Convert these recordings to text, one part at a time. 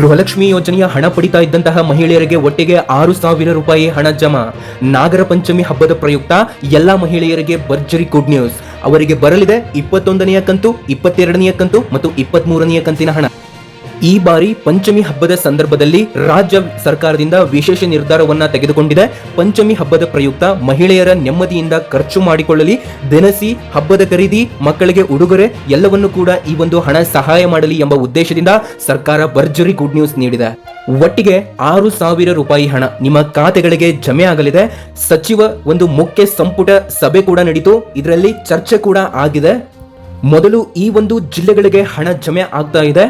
ಗೃಹಲಕ್ಷ್ಮಿ ಯೋಜನೆಯ ಹಣ ಪಡಿತಾ ಇದ್ದಂತಹ ಮಹಿಳೆಯರಿಗೆ ಒಟ್ಟಿಗೆ ಆರು ಸಾವಿರ ರೂಪಾಯಿ ಹಣ ಜಮಾ. ನಾಗರ ಪಂಚಮಿ ಹಬ್ಬದ ಪ್ರಯುಕ್ತ ಎಲ್ಲಾ ಮಹಿಳೆಯರಿಗೆ ಭರ್ಜರಿ ಗುಡ್ ನ್ಯೂಸ್. ಅವರಿಗೆ ಬರಲಿದೆ ಇಪ್ಪತ್ತೊಂದನೆಯ ಕಂತು, ಇಪ್ಪತ್ತೆರಡನೆಯ ಕಂತು ಮತ್ತು ಇಪ್ಪತ್ತ್ ಕಂತಿನ ಹಣ. ಈ ಬಾರಿ ಪಂಚಮಿ ಹಬ್ಬದ ಸಂದರ್ಭದಲ್ಲಿ ರಾಜ್ಯ ಸರ್ಕಾರದಿಂದ ವಿಶೇಷ ನಿರ್ಧಾರವನ್ನ ತೆಗೆದುಕೊಂಡಿದೆ. ಪಂಚಮಿ ಹಬ್ಬದ ಪ್ರಯುಕ್ತ ಮಹಿಳೆಯರ ನೆಮ್ಮದಿಯಿಂದ ಖರ್ಚು ಮಾಡಿಕೊಳ್ಳಲಿ. ದಿನಸಿ, ಹಬ್ಬದ ಖರೀದಿ, ಮಕ್ಕಳಿಗೆ ಉಡುಗೊರೆ ಎಲ್ಲವನ್ನು ಕೂಡ ಈ ಒಂದು ಹಣ ಸಹಾಯ ಮಾಡಲಿ ಎಂಬ ಉದ್ದೇಶದಿಂದ ಸರ್ಕಾರ ಭರ್ಜರಿ ಗುಡ್ ನ್ಯೂಸ್ ನೀಡಿದೆ. ಒಟ್ಟಿಗೆ ಆರು ಸಾವಿರ ರೂಪಾಯಿ ಹಣ ನಿಮ್ಮ ಖಾತೆಗಳಿಗೆ ಜಮೆ ಆಗಲಿದೆ. ಸಚಿವ ಒಂದು ಮುಖ್ಯ ಸಂಪುಟ ಸಭೆ ಕೂಡ ನಡೀತು. ಇದರಲ್ಲಿ ಚರ್ಚೆ ಕೂಡ ಆಗಿದೆ. ಮೊದಲು ಈ ಒಂದು ಜಿಲ್ಲೆಗಳಿಗೆ ಹಣ ಜಮೆ ಆಗ್ತಾ ಇದೆ.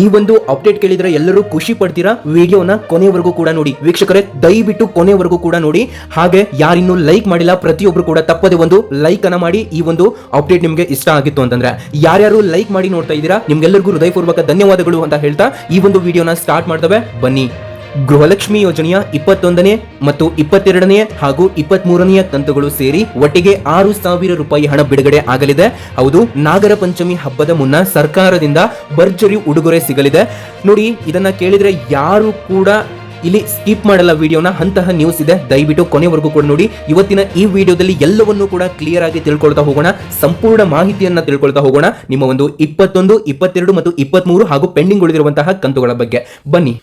ಈ ಒಂದು ಅಪ್ಡೇಟ್ ಕೇಳಿದ್ರೆ ಎಲ್ಲರೂ ಖುಷಿ ಪಡ್ತೀರಾ? ವಿಡಿಯೋನ ಕೊನೆವರೆಗೂ ಕೂಡ ನೋಡಿ. ವೀಕ್ಷಕರೇ, ದಯವಿಟ್ಟು ಕೊನೆವರೆಗೂ ಕೂಡ ನೋಡಿ. ಹಾಗೆ ಯಾರಿನ್ನೂ ಲೈಕ್ ಮಾಡಿಲ್ಲ, ಪ್ರತಿಯೊಬ್ರು ಕೂಡ ತಪ್ಪದೆ ಒಂದು ಲೈಕ್ ಅನ್ನ ಮಾಡಿ ಈ ಒಂದು ಅಪ್ಡೇಟ್ ನಿಮಗೆ ಇಷ್ಟ ಆಗಿತ್ತು ಅಂತಂದ್ರೆ. ಯಾರ್ಯಾರು ಲೈಕ್ ಮಾಡಿ ನೋಡ್ತಾ ಇದ್ದೀರಾ, ನಿಮ್ಗೆಲ್ಲರಿಗೂ ಹೃದಯಪೂರ್ವಕ ಧನ್ಯವಾದಗಳು ಅಂತ ಹೇಳ್ತಾ ಈ ಒಂದು ವಿಡಿಯೋನ ಸ್ಟಾರ್ಟ್ ಮಾಡ್ತವೆ. ಬನ್ನಿ. ಗೃಹಲಕ್ಷ್ಮಿ ಯೋಜನೆಯ ಇಪ್ಪತ್ತೊಂದನೇ ಮತ್ತು ಇಪ್ಪತ್ತೆರಡನೇ ಹಾಗೂ ಇಪ್ಪತ್ತ್ ಮೂರನೆಯ ಕಂತುಗಳು ಸೇರಿ ಒಟ್ಟಿಗೆ ಆರು ಸಾವಿರ ರೂಪಾಯಿ ಹಣ ಬಿಡುಗಡೆ ಆಗಲಿದೆ. ಹೌದು, ನಾಗರ ಪಂಚಮಿ ಹಬ್ಬದ ಮುನ್ನ ಸರ್ಕಾರದಿಂದ ಭರ್ಜರಿ ಉಡುಗೊರೆ ಸಿಗಲಿದೆ. ನೋಡಿ, ಇದನ್ನ ಕೇಳಿದ್ರೆ ಯಾರು ಕೂಡ ಇಲ್ಲಿ ಸ್ಕಿಪ್ ಮಾಡಲ್ಲ ವಿಡಿಯೋನ. ಅಂತಹ ನ್ಯೂಸ್ ಇದೆ. ದಯವಿಟ್ಟು ಕೊನೆವರೆಗೂ ಕೂಡ ನೋಡಿ. ಇವತ್ತಿನ ಈ ವಿಡಿಯೋದಲ್ಲಿ ಎಲ್ಲವನ್ನೂ ಕೂಡ ಕ್ಲಿಯರ್ ಆಗಿ ತಿಳ್ಕೊಳ್ತಾ ಹೋಗೋಣ. ಸಂಪೂರ್ಣ ಮಾಹಿತಿಯನ್ನ ತಿಳ್ಕೊಳ್ತಾ ಹೋಗೋಣ. ನಿಮ್ಮ ಒಂದು ಇಪ್ಪತ್ತೊಂದು, ಇಪ್ಪತ್ತೆರಡು ಮತ್ತು ಇಪ್ಪತ್ಮೂರು ಹಾಗೂ ಪೆಂಡಿಂಗ್ ಉಳಿದಿರುವಂತಹ ಕಂತುಗಳ ಬಗ್ಗೆ. ಬನ್ನಿ.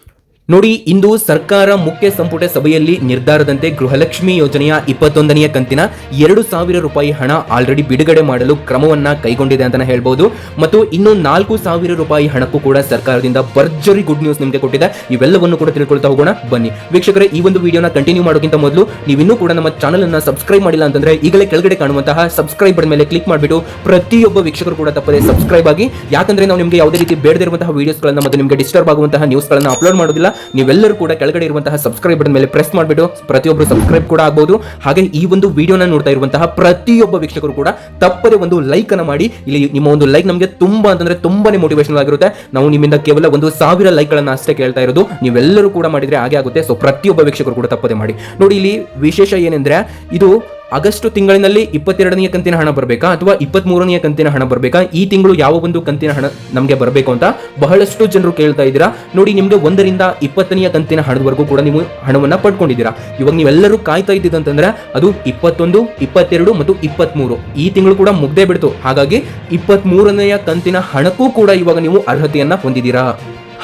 ನೋಡಿ, ಇಂದು ಸರ್ಕಾರ ಮುಖ್ಯ ಸಂಪುಟ ಸಭೆಯಲ್ಲಿ ನಿರ್ಧಾರದಂತೆ ಗೃಹಲಕ್ಷ್ಮಿ ಯೋಜನೆಯ ಇಪ್ಪತ್ತೊಂದನೆಯ ಕಂತಿನ ಎರಡು ಸಾವಿರ ರೂಪಾಯಿ ಹಣ ಆಲ್ರೆಡಿ ಬಿಡುಗಡೆ ಮಾಡಲು ಕ್ರಮವನ್ನ ಕೈಗೊಂಡಿದೆ ಅಂತಾನೆ ಹೇಳ್ಬೋದು. ಮತ್ತು ಇನ್ನು ನಾಲ್ಕು ಸಾವಿರ ರೂಪಾಯಿ ಹಣಕ್ಕೂ ಕೂಡ ಸರ್ಕಾರದಿಂದ ಭರ್ಜರಿ ಗುಡ್ ನ್ಯೂಸ್ ನಿಮಗೆ ಕೊಟ್ಟಿದೆ. ಇವೆಲ್ಲವನ್ನು ಕೂಡ ತಿಳ್ಕೊಳ್ತಾ ಹೋಗೋಣ. ಬನ್ನಿ. ವೀಕ್ಷಕರೇ, ಈ ಒಂದು ವಿಡಿಯೋನ ಕಂಟಿನ್ಯೂ ಮಾಡೋಕ್ಕಿಂತ ಮೊದಲು ನೀವಿನ್ನೂ ಕೂಡ ನಮ್ಮ ಚಾನಲ್ ಅನ್ನ ಸಬ್ಸ್ಕ್ರೈಬ್ ಮಾಡಿಲ್ಲ ಅಂತಂದ್ರೆ ಈಗಲೇ ಕೆಳಗಡೆ ಕಾಣುವಂತಹ ಸಬ್ಸ್ಕ್ರೈಬ್ ಮೇಲೆ ಕ್ಲಿಕ್ ಮಾಡಿಬಿಟ್ಟು ಪ್ರತಿಯೊಬ್ಬ ವೀಕ್ಷಕರು ಕೂಡ ತಪ್ಪದೆ ಸಬ್ಸ್ಕ್ರೈಬ್ ಆಗಿ. ಯಾಕಂದ್ರೆ ನಾವು ನಿಮಗೆ ಯಾವುದೇ ರೀತಿ ಬೇಡದಿರುವಂತಹ ವಿಡಿಯೋಸ್ಗಳನ್ನ ಮತ್ತು ನಿಮಗೆ ಡಿಸ್ಟರ್ಬ್ ಆಗುವಂತಹ ನ್ಯೂಸ್ಗಳನ್ನ ಅಪ್ಲೋಡ್ ಮಾಡೋದಿಲ್ಲ. ನೀವೆಲ್ಲರೂ ಕೂಡ ಕೆಳಗಡೆ ಇರುವಂತಹ ಸಬ್ಸ್ಕ್ರೈಬ್ ಬಟನ್ ಮೇಲೆ ಪ್ರೆಸ್ ಮಾಡಿಬಿಟ್ಟು ಪ್ರತಿಯೊಬ್ಬರು ಸಬ್ಸ್ಕ್ರೈಬ್ ಕೂಡ ಆಗಬಹುದು ಹಾಗೆ ಈ ಒಂದು ವಿಡಿಯೋನ ನೋಡ್ತಾ ಇರುವಂತಹ ಪ್ರತಿಯೊಬ್ಬ ವೀಕ್ಷಕರು ಕೂಡ ತಪ್ಪದೆ ಒಂದು ಲೈಕ್ ಅನ್ನ ಮಾಡಿ. ಇಲ್ಲಿ ನಿಮ್ಮ ಒಂದು ಲೈಕ್ ನಮಗೆ ತುಂಬಾ ಅಂತಂದ್ರೆ ತುಂಬಾನೇ ಮೋಟಿವೇಶನ್ ಆಗಿರುತ್ತೆ. ನಾವು ನಿಮ್ಮಿಂದ ಕೇವಲ ಒಂದು ಸಾವಿರ ಲೈಕ್ ಗಳನ್ನ ಅಷ್ಟೇ ಕೇಳ್ತಾ ಇರೋದು. ನೀವೆಲ್ಲರೂ ಕೂಡ ಮಾಡಿದ್ರೆ ಹಾಗೆ ಆಗುತ್ತೆ. ಸೊ ಪ್ರತಿಯೊಬ್ಬ ವೀಕ್ಷಕರು ಕೂಡ ತಪ್ಪದೆ ಮಾಡಿ. ನೋಡಿ, ಇಲ್ಲಿ ವಿಶೇಷ ಏನೆಂದ್ರೆ ಇದು ಆಗಸ್ಟ್ ತಿಂಗಳಿನಲ್ಲಿ ಇಪ್ಪತ್ತೆರಡನೆಯ ಕಂತಿನ ಹಣ ಬರಬೇಕಾ ಅಥವಾ ಇಪ್ಪತ್ತ್ ಮೂರನೆಯ ಕಂತಿನ ಹಣ ಬರಬೇಕಾ? ಈ ತಿಂಗಳು ಯಾವ ಒಂದು ಕಂತಿನ ಹಣ ನಮಗೆ ಬರಬೇಕು ಅಂತ ಬಹಳಷ್ಟು ಜನರು ಕೇಳ್ತಾ ಇದ್ದೀರಾ. ನೋಡಿ, ನಿಮಗೆ ಒಂದರಿಂದ ಇಪ್ಪತ್ತನೆಯ ಕಂತಿನ ಹಣದವರೆಗೂ ಕೂಡ ನೀವು ಹಣವನ್ನು ಪಡ್ಕೊಂಡಿದ್ದೀರಾ. ಇವಾಗ ನೀವೆಲ್ಲರೂ ಕಾಯ್ತಾ ಇದ್ದಿದ್ದಂತಂದ್ರೆ ಅದು ಇಪ್ಪತ್ತೊಂದು, ಇಪ್ಪತ್ತೆರಡು ಮತ್ತು ಇಪ್ಪತ್ಮೂರು. ಈ ತಿಂಗಳು ಕೂಡ ಮುಗ್ದೇ ಬಿಡ್ತು. ಹಾಗಾಗಿ ಇಪ್ಪತ್ತ್ ಮೂರನೆಯ ಕಂತಿನ ಹಣಕ್ಕೂ ಕೂಡ ಇವಾಗ ನೀವು ಅರ್ಹತೆಯನ್ನು ಹೊಂದಿದ್ದೀರಾ.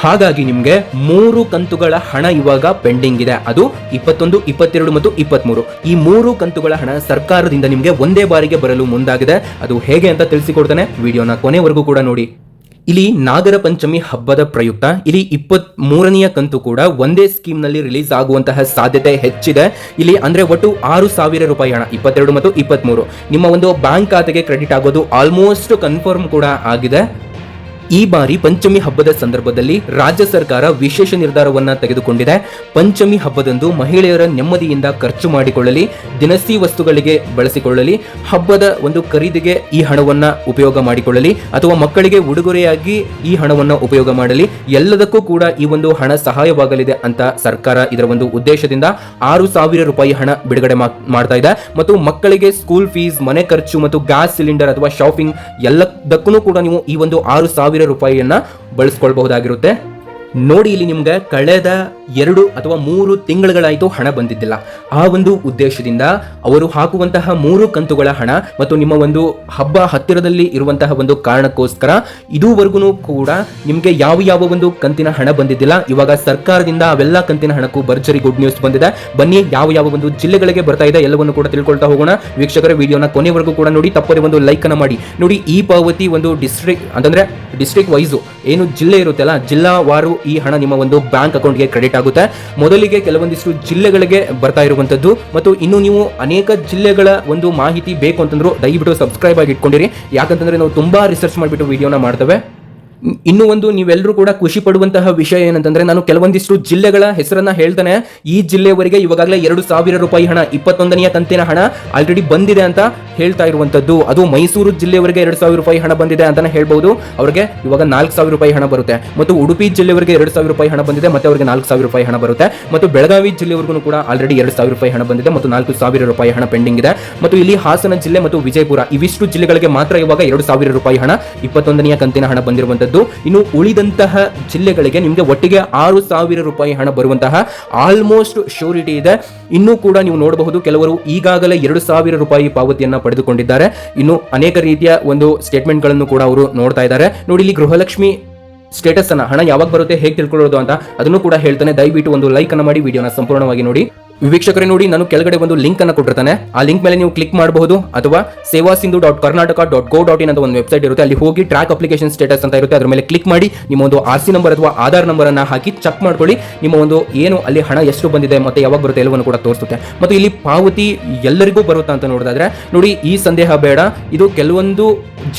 ಹಾಗಾಗಿ ನಿಮಗೆ ಮೂರು ಕಂತುಗಳ ಹಣ ಇವಾಗ ಪೆಂಡಿಂಗ್ ಇದೆ. ಅದು ಇಪ್ಪತ್ತೊಂದು, ಇಪ್ಪತ್ತೆರಡು ಮತ್ತು ಇಪ್ಪತ್ಮೂರು. ಈ ಮೂರು ಕಂತುಗಳ ಹಣ ಸರ್ಕಾರದಿಂದ ನಿಮಗೆ ಒಂದೇ ಬಾರಿಗೆ ಬರಲು ಮುಂದಾಗಿದೆ. ಅದು ಹೇಗೆ ಅಂತ ತಿಳಿಸಿಕೊಡ್ತಾನೆ. ವಿಡಿಯೋನ ಕೊನೆವರೆಗೂ ಕೂಡ ನೋಡಿ. ಇಲ್ಲಿ ನಾಗರ ಪಂಚಮಿ ಹಬ್ಬದ ಪ್ರಯುಕ್ತ, ಇಲ್ಲಿ ಇಪ್ಪತ್ತ್ ಮೂರನೆಯ ಕಂತು ಕೂಡ ಒಂದೇ ಸ್ಕೀಮ್ನಲ್ಲಿ ರಿಲೀಸ್ ಆಗುವಂತಹ ಸಾಧ್ಯತೆ ಹೆಚ್ಚಿದೆ. ಇಲ್ಲಿ ಅಂದ್ರೆ ಒಟ್ಟು ಆರು ಸಾವಿರ ರೂಪಾಯಿ ಹಣ, ಇಪ್ಪತ್ತೆರಡು ಮತ್ತು ಇಪ್ಪತ್ತ್ಮೂರು ನಿಮ್ಮ ಒಂದು ಬ್ಯಾಂಕ್ ಖಾತೆಗೆ ಕ್ರೆಡಿಟ್ ಆಗೋದು ಆಲ್ಮೋಸ್ಟ್ ಕನ್ಫರ್ಮ್ ಕೂಡ ಆಗಿದೆ. ಈ ಬಾರಿ ಪಂಚಮಿ ಹಬ್ಬದ ಸಂದರ್ಭದಲ್ಲಿ ರಾಜ್ಯ ಸರ್ಕಾರ ವಿಶೇಷ ನಿರ್ಧಾರವನ್ನ ತೆಗೆದುಕೊಂಡಿದೆ. ಪಂಚಮಿ ಹಬ್ಬದಂದು ಮಹಿಳೆಯರ ನೆಮ್ಮದಿಯಿಂದ ಖರ್ಚು ಮಾಡಿಕೊಳ್ಳಲಿ. ದಿನಸಿ ವಸ್ತುಗಳಿಗೆ ಬಳಸಿಕೊಳ್ಳಲಿ, ಹಬ್ಬದ ಒಂದು ಖರೀದಿಗೆ ಈ ಹಣವನ್ನ ಉಪಯೋಗ ಮಾಡಿಕೊಳ್ಳಲಿ, ಅಥವಾ ಮಕ್ಕಳಿಗೆ ಉಡುಗೊರೆಯಾಗಿ ಈ ಹಣವನ್ನು ಉಪಯೋಗ ಮಾಡಲಿ, ಎಲ್ಲದಕ್ಕೂ ಕೂಡ ಈ ಒಂದು ಹಣ ಸಹಾಯವಾಗಲಿದೆ ಅಂತ ಸರ್ಕಾರ ಇದರ ಒಂದು ಉದ್ದೇಶದಿಂದ ಆರು ಸಾವಿರ ರೂಪಾಯಿ ಹಣ ಬಿಡುಗಡೆ ಮಾಡ್ತಾ ಇದೆ. ಮತ್ತು ಮಕ್ಕಳಿಗೆ ಸ್ಕೂಲ್ ಫೀಸ್ ಮನೆ ಖರ್ಚು ಮತ್ತು ಗ್ಯಾಸ್ ಸಿಲಿಂಡರ್ ಅಥವಾ ಶಾಪಿಂಗ್ ಎಲ್ಲದಕ್ಕೂ ಕೂಡ ನೀವು ಈ ಒಂದು ಆರು ಸಾವಿರ ರೂಪಾಯಿಯನ್ನ ಬಳಸ್ಕೊಳ್ಬಹುದಾಗಿರುತ್ತೆ. ನೋಡಿ ಇಲ್ಲಿ ನಿಮ್ಗೆ ಕಳೆದ ಎರಡು ಅಥವಾ ಮೂರು ತಿಂಗಳುಗಳಾಯಿತು ಹಣ ಬಂದಿದ್ದಿಲ್ಲ. ಆ ಒಂದು ಉದ್ದೇಶದಿಂದ ಅವರು ಹಾಕುವಂತಹ ಮೂರು ಕಂತುಗಳ ಹಣ ಮತ್ತು ನಿಮ್ಮ ಒಂದು ಹಬ್ಬ ಹತ್ತಿರದಲ್ಲಿ ಇರುವಂತಹ ಒಂದು ಕಾರಣಕ್ಕೋಸ್ಕರ ಇದುವರೆಗೂ ಕೂಡ ನಿಮಗೆ ಯಾವ ಯಾವ ಒಂದು ಕಂತಿನ ಹಣ ಬಂದಿದ್ದಿಲ್ಲ. ಇವಾಗ ಸರ್ಕಾರದಿಂದ ಅವೆಲ್ಲ ಕಂತಿನ ಹಣಕ್ಕೂ ಭರ್ಜರಿ ಗುಡ್ ನ್ಯೂಸ್ ಬಂದಿದೆ. ಬನ್ನಿ ಯಾವ ಯಾವ ಒಂದು ಜಿಲ್ಲೆಗಳಿಗೆ ಬರ್ತಾ ಇದೆ ಎಲ್ಲವನ್ನು ಕೂಡ ತಿಳ್ಕೊಳ್ತಾ ಹೋಗೋಣ. ವೀಕ್ಷಕರ, ವಿಡಿಯೋನ ಕೊನೆವರೆಗೂ ಕೂಡ ನೋಡಿ, ತಪ್ಪದೆ ಒಂದು ಲೈಕ್ ಅನ್ನ ಮಾಡಿ. ನೋಡಿ, ಈ ಪಾವತಿ ಒಂದು ಡಿಸ್ಟ್ರಿಕ್ಟ್ ಅಂತಂದ್ರೆ ಡಿಸ್ಟ್ರಿಕ್ಟ್ ವೈಸು ಏನು ಜಿಲ್ಲೆ ಇರುತ್ತಲ್ಲ ಜಿಲ್ಲಾವಾರು ಈ ಹಣ ನಿಮ್ಮ ಒಂದು ಬ್ಯಾಂಕ್ ಅಕೌಂಟ್ಗೆ ಕ್ರೆಡಿಟ್ ಆಗುತ್ತೆ ಮೊದಲಿಗೆ ಕೆಲವೊಂದಿಷ್ಟು ಜಿಲ್ಲೆಗಳಿಗೆ ಬರ್ತಾ ಇರುವಂತದ್ದು ಮತ್ತು ಇನ್ನು ನೀವು ಅನೇಕ ಜಿಲ್ಲೆಗಳ ಒಂದು ಮಾಹಿತಿ ಬೇಕು ಅಂತಂದ್ರು ದಯವಿಟ್ಟು ಸಬ್ಸ್ಕ್ರೈಬ್ ಆಗಿ ಇಟ್ಕೊಂಡಿರಿ. ಯಾಕಂತಂದ್ರೆ ನಾವು ತುಂಬಾ ರಿಸರ್ಚ್ ಮಾಡಿಬಿಟ್ಟು ವಿಡಿಯೋನ ಮಾಡ್ತೇವೆ. ಇನ್ನು ಒಂದು ನೀವೆಲ್ಲರೂ ಕೂಡ ಖುಷಿ ಪಡುವಂತಹ ವಿಷಯ ಏನಂತಂದ್ರೆ ನಾನು ಕೆಲವೊಂದಿಷ್ಟು ಜಿಲ್ಲೆಗಳ ಹೆಸರನ್ನ ಹೇಳ್ತಾನೆ. ಈ ಜಿಲ್ಲೆಯವರೆಗೆ ಇವಾಗಲೇ ಎರಡು ಸಾವಿರ ರೂಪಾಯಿ ಹಣ, ಇಪ್ಪತ್ತೊಂದನೆಯ ಕಂತಿನ ಹಣ ಆಲ್ರೆಡಿ ಬಂದಿದೆ ಅಂತ ಹೇಳ್ತಾ ಇರುವಂತದ್ದು ಅದು ಮೈಸೂರು ಜಿಲ್ಲೆಯವರೆಗೆ ಎರಡು ಸಾವಿರ ರೂಪಾಯಿ ಹಣ ಬಂದಿದೆ ಅಂತಾನೆ ಹೇಳ್ಬಹುದು ಅವರಿಗೆ ಇವಾಗ ನಾಲ್ಕು ಸಾವಿರ ರೂಪಾಯಿ ಹಣ ಬರುತ್ತೆ. ಮತ್ತು ಉಡುಪಿ ಜಿಲ್ಲೆಯವರೆಗೆ ಎರಡು ಸಾವಿರ ರೂಪಾಯಿ ಹಣ ಬಂದಿದೆ, ಮತ್ತೆ ಅವರಿಗೆ ನಾಲ್ಕು ಸಾವಿರ ರೂಪಾಯಿ ಹಣ ಬರುತ್ತೆ. ಮತ್ತು ಬೆಳಗಾವಿ ಜಿಲ್ಲೆವರೆಗೂ ಕೂಡ ಆಲ್ರೆಡಿ ಎರಡು ಸಾವಿರ ರೂಪಾಯಿ ಹಣ ಬಂದಿದೆ, ಮತ್ತು ನಾಲ್ಕು ಸಾವಿರ ರೂಪಾಯಿ ಹಣ ಪೆಂಡಿಂಗ್ ಇದೆ. ಮತ್ತು ಇಲ್ಲಿ ಹಾಸನ ಜಿಲ್ಲೆ ಮತ್ತು ವಿಜಯಪುರ, ಇವಿಷ್ಟು ಜಿಲ್ಲೆಗಳಿಗೆ ಮಾತ್ರ ಇವಾಗ ಎರಡು ಸಾವಿರ ರೂಪಾಯಿ ಹಣ, ಇಪ್ಪತ್ತೊಂದನೆಯ ಕಂತಿನ ಹಣ ಬಂದಿರುವಂತದ್ದು ಇನ್ನು ಉಳಿದಂತಹ ಜಿಲ್ಲೆಗಳಿಗೆ ನಿಮಗೆ ಒಟ್ಟಿಗೆ ಆರು ಸಾವಿರ ರೂಪಾಯಿ ಹಣ ಬರುವಂತಹ ಆಲ್ಮೋಸ್ಟ್ ಶ್ಯೂರಿಟಿ ಇದೆ. ಇನ್ನೂ ಕೂಡ ನೀವು ನೋಡಬಹುದು, ಕೆಲವರು ಈಗಾಗಲೇ ಎರಡು ಸಾವಿರ ರೂಪಾಯಿ ಪಾವತಿಯನ್ನ ಪಡೆದುಕೊಂಡಿದ್ದಾರೆ. ಇನ್ನು ಅನೇಕ ರೀತಿಯ ಒಂದು ಸ್ಟೇಟ್ಮೆಂಟ್ಗಳನ್ನು ಕೂಡ ಅವರು ನೋಡ್ತಾ ಇದ್ದಾರೆ. ನೋಡಿ, ಇಲ್ಲಿ ಗೃಹಲಕ್ಷ್ಮಿ ಸ್ಟೇಟಸ್ ಅನ್ನ ಹಣ ಯಾವಾಗ ಬರುತ್ತೆ, ಹೇಗೆ ತಿಳ್ಕೊಳ್ಳೋದು ಅಂತ ಅದನ್ನು ಕೂಡ ಹೇಳ್ತಾನೆ. ದಯವಿಟ್ಟು ಒಂದು ಲೈಕ್ ಅನ್ನ ಮಾಡಿ, ವಿಡಿಯೋನ ಸಂಪೂರ್ಣವಾಗಿ ನೋಡಿ. ವೀಕ್ಷಕರೇ ನೋಡಿ, ನಾನು ಕೆಳಗಡೆ ಒಂದು ಲಿಂಕ್ ಅನ್ನು ಕೊಟ್ಟಿರ್ತಾನೆ. ಆ ಲಿಂಕ್ ಮೇಲೆ ನೀವು ಕ್ಲಿಕ್ ಮಾಡಬಹುದು, ಅಥವಾ Seva Sindhu dot Karnataka dot gov dot in ಅಂತ ಒಂದು ವೆಬ್ಸೈಟ್ ಇರುತ್ತೆ. ಅಲ್ಲಿ ಹೋಗಿ ಟ್ರ್ಯಾಕ್ ಅಪ್ಲಿಕೇಶನ್ ಸ್ಟೇಟಸ್ ಅಂತ ಇರುತ್ತೆ. ಅದರ ಮೇಲೆ ಕ್ಲಿಕ್ ಮಾಡಿ, ನಿಮ್ಮ ಒಂದು ಆರ್ ಸಿ ನಂಬರ್ ಅಥವಾ ಆಧಾರ್ ನಂಬರ್ ಅನ್ನ ಹಾಕಿ ಚೆಕ್ ಮಾಡ್ಕೊಳ್ಳಿ. ನಿಮ್ಮ ಒಂದು ಏನು, ಅಲ್ಲಿ ಹಣ ಎಷ್ಟು ಬಂದಿದೆ, ಮತ್ತೆ ಯಾವಾಗ ಬರುತ್ತೆ ಎಲ್ಲವನ್ನು ಕೂಡ ತೋರಿಸುತ್ತೆ. ಮತ್ತು ಇಲ್ಲಿ ಪಾವತಿ ಎಲ್ಲರಿಗೂ ಬರುತ್ತಾ ಅಂತ ನೋಡಿದ್ರೆ ನೋಡಿ ಈ ಸಂದೇಹ ಬೇಡ. ಇದು ಕೆಲವೊಂದು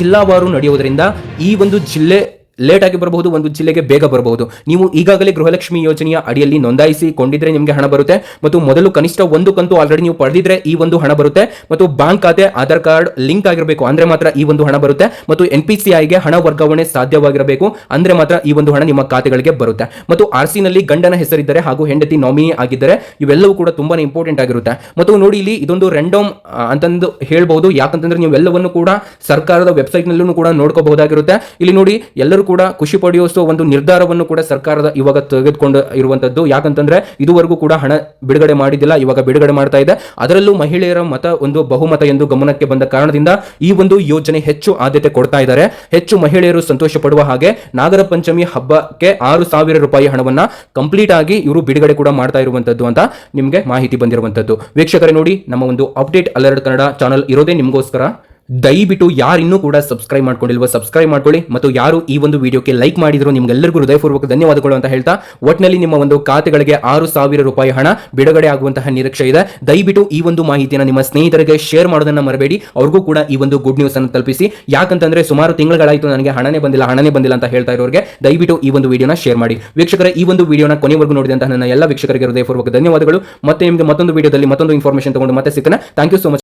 ಜಿಲ್ಲಾವಾರು ನಡೆಯುವುದರಿಂದ ಈ ಒಂದು ಜಿಲ್ಲೆ ಲೇಟ್ ಆಗಿ ಬರಬಹುದು, ಒಂದು ಜಿಲ್ಲೆಗೆ ಬೇಗ ಬರಬಹುದು. ನೀವು ಈಗಾಗಲೇ ಗೃಹಲಕ್ಷ್ಮಿ ಯೋಜನೆಯ ಅಡಿಯಲ್ಲಿ ನೋಂದಾಯಿಸಿಕೊಂಡಿದ್ರೆ ನಿಮಗೆ ಹಣ ಬರುತ್ತೆ. ಮತ್ತು ಮೊದಲು ಕನಿಷ್ಠ ಒಂದು ಕಂತು ಆಲ್ರೆಡಿ ನೀವು ಪಡೆದಿದ್ರೆ ಈ ಒಂದು ಹಣ ಬರುತ್ತೆ. ಮತ್ತು ಬ್ಯಾಂಕ್ ಖಾತೆ ಆಧಾರ್ ಕಾರ್ಡ್ ಲಿಂಕ್ ಆಗಿರಬೇಕು. ಅಂದ್ರೆ ಮಾತ್ರ ಈ ಒಂದು ಹಣ ಬರುತ್ತೆ. ಮತ್ತು ಎನ್ ಪಿ ಸಿ ಐಗೆ ಹಣ ವರ್ಗಾವಣೆ ಸಾಧ್ಯವಾಗಿರಬೇಕು. ಅಂದ್ರೆ ಮಾತ್ರ ಈ ಒಂದು ಹಣ ನಿಮ್ಮ ಖಾತೆಗಳಿಗೆ ಬರುತ್ತೆ. ಮತ್ತು ಆರ್ ಸಿನಲ್ಲಿ ಗಂಡನ ಹೆಸರಿದ್ದರೆ ಹಾಗೂ ಹೆಂಡತಿ ನಾಮಿನಿ ಆಗಿದ್ದರೆ ಇವೆಲ್ಲವೂ ಕೂಡ ತುಂಬಾ ಇಂಪಾರ್ಟೆಂಟ್ ಆಗಿರುತ್ತೆ. ಮತ್ತು ನೋಡಿ ಇಲ್ಲಿ ಇದೊಂದು ರೆಂಡಮ್ ಅಂತಂದು ಹೇಳಬಹುದು. ಯಾಕಂತಂದ್ರೆ ನೀವು ಎಲ್ಲವನ್ನು ಕೂಡ ಸರ್ಕಾರದ ವೆಬ್ಸೈಟ್ ನಲ್ಲೂ ಕೂಡ ನೋಡ್ಕೋಬಹುದಾಗಿರುತ್ತೆ. ಇಲ್ಲಿ ನೋಡಿ ಎಲ್ಲರೂ ಕೂಡ ಖುಷಿ ಪಡೆಯುವಷ್ಟು ಒಂದು ನಿರ್ಧಾರವನ್ನು ಕೂಡ ಸರ್ಕಾರದ ಇವಾಗ ತೆಗೆದುಕೊಂಡು ಇರುವಂತದ್ದು. ಯಾಕಂತಂದ್ರೆ ಇದುವರೆಗೂ ಕೂಡ ಹಣ ಬಿಡುಗಡೆ ಮಾಡಿದ್ದಿಲ್ಲ, ಇವಾಗ ಬಿಡುಗಡೆ ಮಾಡ್ತಾ ಇದೆ. ಅದರಲ್ಲೂ ಮಹಿಳೆಯರ ಮತ ಒಂದು ಬಹುಮತ ಎಂದು ಗಮನಕ್ಕೆ ಬಂದ ಕಾರಣದಿಂದ ಈ ಒಂದು ಯೋಜನೆ ಹೆಚ್ಚು ಆದ್ಯತೆ ಕೊಡ್ತಾ ಇದ್ದಾರೆ. ಹೆಚ್ಚು ಮಹಿಳೆಯರು ಸಂತೋಷ ಪಡುವ ಹಾಗೆ ನಾಗರ ಪಂಚಮಿ ಹಬ್ಬಕ್ಕೆ ಆರು ಸಾವಿರ ರೂಪಾಯಿ ಹಣವನ್ನ ಕಂಪ್ಲೀಟ್ ಆಗಿ ಇವರು ಬಿಡುಗಡೆ ಕೂಡ ಮಾಡ್ತಾ ಇರುವಂತದ್ದು ಅಂತ ನಿಮಗೆ ಮಾಹಿತಿ ಬಂದಿರುವಂತದ್ದು. ವೀಕ್ಷಕರೇ ನೋಡಿ, ನಮ್ಮ ಒಂದು ಅಪ್ಡೇಟ್ ಅಲರ್ಟ್ ಕನ್ನಡ ಚಾನಲ್ ಇರೋದೇ ನಿಮಗೋಸ್ಕರ. ದಯವಿಟ್ಟು ಯಾರಿನ್ನೂ ಕೂಡ ಸಬ್ಸ್ಕ್ರೈಬ್ ಮಾಡ್ಕೊಂಡಿಲ್ವ ಸಬ್ಸ್ಕ್ರೈಬ್ ಮಾಡ್ಕೊಳ್ಳಿ ಮತ್ತು ಯಾರು ಈ ಒಂದು ವಿಡಿಯೋಕ್ಕೆ ಲೈಕ್ ಮಾಡಿದ್ರು ನಿಮ್ಗೆಲ್ಲರಿಗೂ ಹೃದಯಪೂರ್ವಕ ಧನ್ಯವಾದಗಳು ಅಂತ ಹೇಳ್ತಾ ಒಟ್ಟಿನಲ್ಲಿ ನಿಮ್ಮ ಒಂದು ಖಾತೆಗಳಿಗೆ ಆರು ಸಾವಿರ ರೂಪಾಯಿ ಹಣ ಬಿಡುಗಡೆ ಆಗುವಂತಹ ನಿರೀಕ್ಷೆ ಇದೆ. ದಯವಿಟ್ಟು ಈ ಒಂದು ಮಾಹಿತಿಯನ್ನು ನಿಮ್ಮ ಸ್ನೇಹಿತರಿಗೆ ಶೇರ್ ಮಾಡೋದನ್ನ ಮರಬೇಡಿ. ಅವ್ರಿಗೂ ಕೂಡ ಈ ಒಂದು ಗುಡ್ ನ್ಯೂಸ್ ಅನ್ನು ತಲುಪಿಸಿ. ಯಾಕಂತಂದ್ರೆ ಸುಮಾರು ತಿಂಗಳಾಯಿತು ನನಗೆ ಹಣನೇ ಬಂದಿಲ್ಲ ಹಣನೇ ಬಂದಿಲ್ಲ ಅಂತ ಹೇಳ್ತಾ ಇರೋರಿಗೆ ದಯವಿಟ್ಟು ಈ ಒಂದು ವಿಡಿಯೋನ ಶೇರ್ ಮಾಡಿ. ವೀಕ್ಷಕರ, ಈ ಒಂದು ವಿಡಿಯೋನ ಕೊನೆವರೆಗೂ ನೋಡಿದಂತಹ ನನ್ನ ಎಲ್ಲ ವೀಕ್ಷಕರಿಗೆ ಹೃದಯಪೂರ್ವಕ ಧನ್ಯವಾದಗಳು. ಮತ್ತೆ ನಿಮಗೆ ಮತ್ತೊಂದು ವಿಡಿಯೋದಲ್ಲಿ ಮತ್ತೊಂದು ಇನ್ಫಾರ್ಮೇಷನ್ ತಗೊಂಡು ಮತ್ತೆ ಸಿಗ್ತಾನೆ. Thank you so much